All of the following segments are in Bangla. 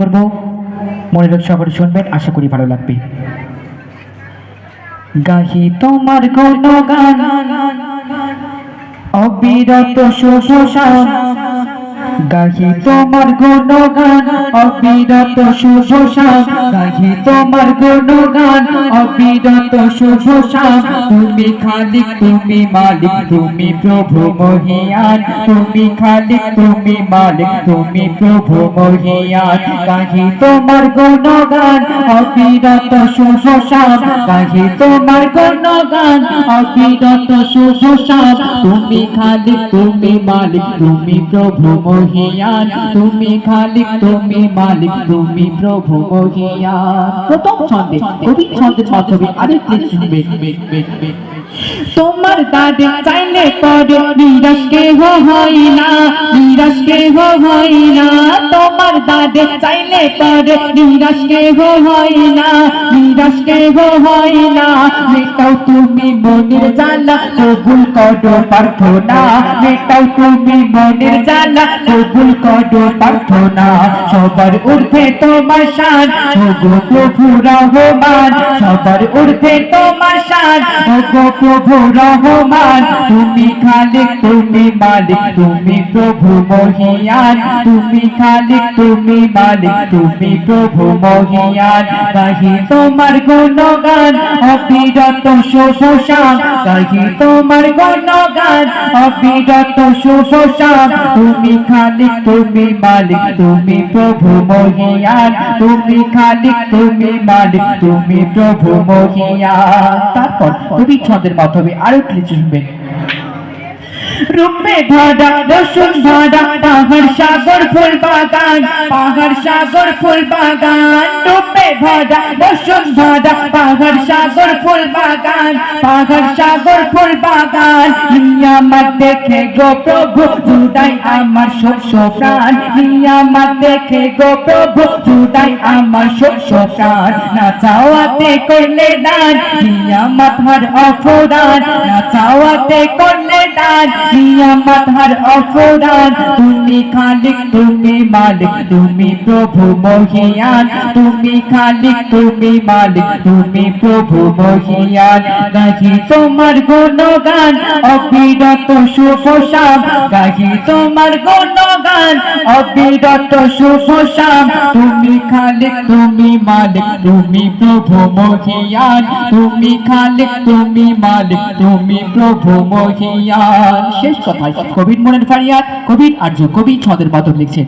করব। মনোযোগ সহকারে শুনবেন, আশা করি ভালো লাগবে। গাহি তোমার কোন গান, অবিরত শুভসান গাহি তোমার কোন অবিরত শুভসান গাহি তোমার কোন গান অবিরত শুভসান তুমি খালিক, তুমি মালিক, তুমি প্রভু মহিয়ান। তুমি খালিক, তুমি মালিক, তুমি প্রভু মহিয়ান। গাহি তোমার কোন গান অবিরত শুভসান গাহি তোমার কোন গান অবিরত শুভসান তুমি খালিক, তুমি মালিক, তুমি প্রভু মহিয়ান। তুমি খালিক, তুমি মালিক তুমি প্রভু মহিয়া। প্রথম ছন্দে ছন্দে ছন্দে আরেকটি শুনবে তোমার দাদে চাইলে পরে নিরাশ কেহ হয় না, নিরাশ কেহ না। তোমার দাদে চাইলে পরে নিরাশ কেহ হয় না কেহ হয় না মেটাও তুমি মনের জ্বালা, কবুল করো প্রার্থনা, মেটাও তুমি মনের জ্বালা, কবুল করো প্রার্থনা। সবার ঊর্ধ্বে তোমার শান প্রভু রহমান, সবার তোমার শান ওগো প্রভু রহমান তুমি খালিক, তুমি মালিক, তুমি প্রভু মহিয়ান। তুমি খালিক, তুমি মালিক, তুমি প্রভু মহিয়ান। গাহি তোমার গুণগান, অবিরত শুভসান গাহি তোমার গুণগান, অবিরত শুভসান তুমি খালিক, তুমি মালিক, তুমি প্রভু মহিয়ান। তুমি খালিক, তুমি মালিক, তুমি প্রভু মহিয়ান। তারপর কবি ছন্দের মাধ্যমে আরও কিছু শুনবেন রূপে ধাদা রসুন ধাদা পাহাড়, সাগর, ফুল বাগান, পাহাড়, সাগর, ফুল বাগান। রূপে ধাদা রসুন ধরা পাহাড় সাগর, ফুল বাগান, পাহাড় সাগর, ফুল বাগান। নিয়ামত দেখে গো প্রভু, জুদাই আমার শস্য প্রাণ। নিয়ামত দেখে গো প্রভু, জুদাই আমার শস্য প্রাণ। না চাওয়াতে করলে দান নিয়ামত হার অপরাধ না চাওয়াতে করলে দান নিয়ামত হার অপরাধ। তুমি খালিক, তুমি মালিক, তুমি প্রভু মহিয়ান। তুমি খালিক, তুমি মালিক, তুমি প্রভু মহিয়ান। গাহি তোমার গুণগান, অবিরত শুভ শাম গাহি তোমার গুণগান, অবিরত শুভ শাম তুমি খালিক, তুমি মালিক, তুমি প্রভু মহিয়ান। তুমি খালিক, তুমি মালিক, তুমি প্রভু মহিয়ান। শেষ কথায় কবির মনের ফারিয়াদ কবির আর্য কবি ছদের পাথর লিখছেন।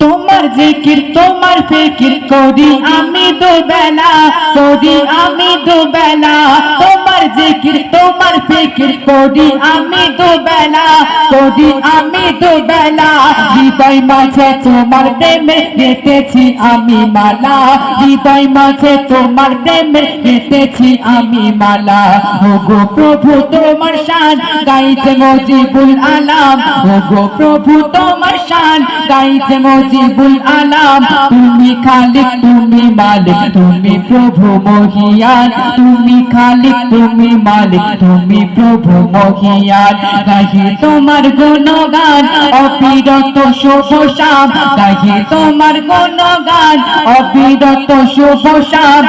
তোমার জিকির, তোমার ফিকির করি আমি দুবেলা করি আমি দুবেলা। তোমার জিকির, তোমার ফিকির করি আমি দুবেলা করি আমি দুবেলা। হৃদয় মাঝে তোমার প্রেমে গেতেছি আমি মালা। হৃদয় মাঝে তোমার প্রেমে গেতেছি আমি মালা। ওগো প্রভু, তোমার শান গাইছে মজিবুল আলাম। ওগো প্রভু, তোমার শান গাইছে মজিবুল আলাম, তুমি খালিক, তুমি মালিক, তুমি প্রভু মহিয়ান। তুমি খালিক, তুমি মালিক, তুমি প্রভু মহিয়ান। গাহি তোমার গুণগান, অবিরত শুভ শাম গাহি তোমার গুণগান, অবিরত শুভ শাম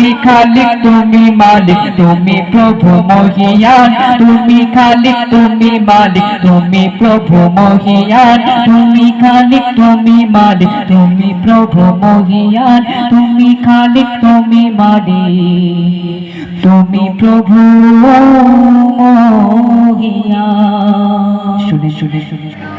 তুমি খালিক, তুমি মালিক, তুমি প্রভু মহিয়ান। তুমি খালিক, তুমি মালিক, তুমি প্রভু মহিয়ান। তুমি খালিক, তুমি মালিক, তুমি প্রভু মহিয়ান। তুমি খালিক, তুমি মালিক, তুমি প্রভু মহিয়ান। শুনে শুনে শুনে।